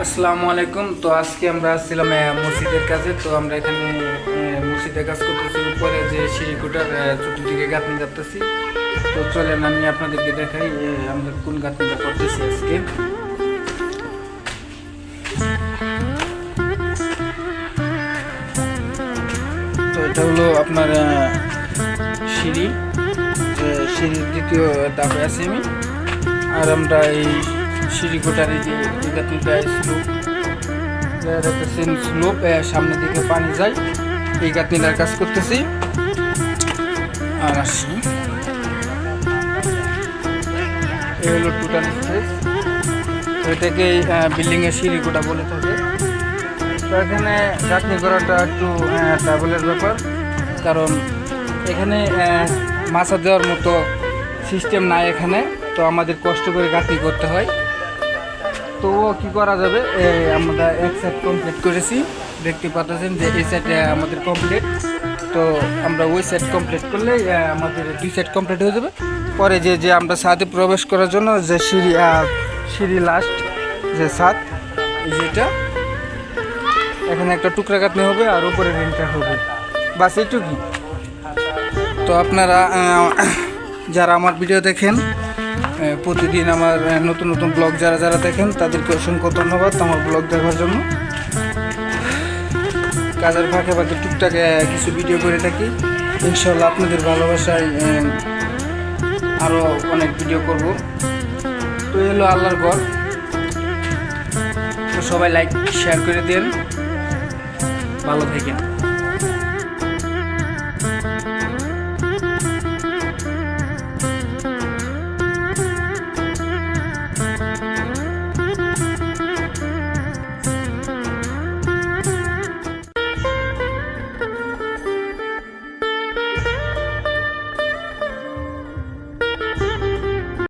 আসসালামু আলাইকুম। তো আজকে আমরা আসছিলাম মসজিদের কাছে। তো আমরা এখানে মসজিদের কাজ করতেছি। উপরে যে সিঁড়িকুটার চতুর্দিকে গাঁথনি কাটতেছি তো চলেন, আমি আপনাদেরকে দেখাই আমরা কোন গাঁথনিটা করতেছি আজকে। তো এটা হলো আপনার সিঁড়ি। সিঁড়ির দ্বিতীয় ধাপে আছি আমি। আর আমরা এই সিঁড়িকোটার এই যে গাঁথনিটা স্লোপ দেখতেছেন স্লোপ সামনের দিকে পানি যায়। এই গাঁথনিটার কাজ করতেছি। আর আসি। এই হলো টোটাল স্পেস এটাকে বিল্ডিংয়ের সিঁড়িকোটা বলে থাকে। তো এখানে গাঁথনি করাটা একটু ট্রাভেলের ব্যাপার। কারণ এখানে মাছা দেওয়ার মতো সিস্টেম নাই এখানে। তো আমাদের কষ্ট করে গাঁথনি করতে হয়। তো কি করা যাবে? আমরা এক সাইড কমপ্লিট করেছি। দেখতে পাচ্ছেন যে এই সাইড আমাদের কমপ্লিট তো আমরা ওই সাইড কমপ্লিট করলে আমাদের দুই সাইড কমপ্লিট হয়ে যাবে। পরে যে যে আমরা ছাদে প্রবেশ করার জন্য যে সিঁড়ি সিঁড়ি লাস্ট যে এই যেটা এখানে একটা টুকরা কাটনি হবে আর উপরে রেন্টার হবে। বাস এইটুকুই। তো আপনারা যারা আমার ভিডিও দেখেন প্রতিদিন আমার নতুন নতুন ব্লগ যারা যারা দেখেন, তাদেরকে অসংখ্য ধন্যবাদ আমার ব্লগ দেখার জন্য। কাজের ফাঁকে ফাঁকে টুকটাক কিছু ভিডিও করে থাকি। ইনশাল্লাহ আপনাদের ভালোবাসায় আরও অনেক ভিডিও করব। তো এই হলো আল্লাহর ঘর। তো সবাই লাইক শেয়ার করে দেন। ভালো থাকেন।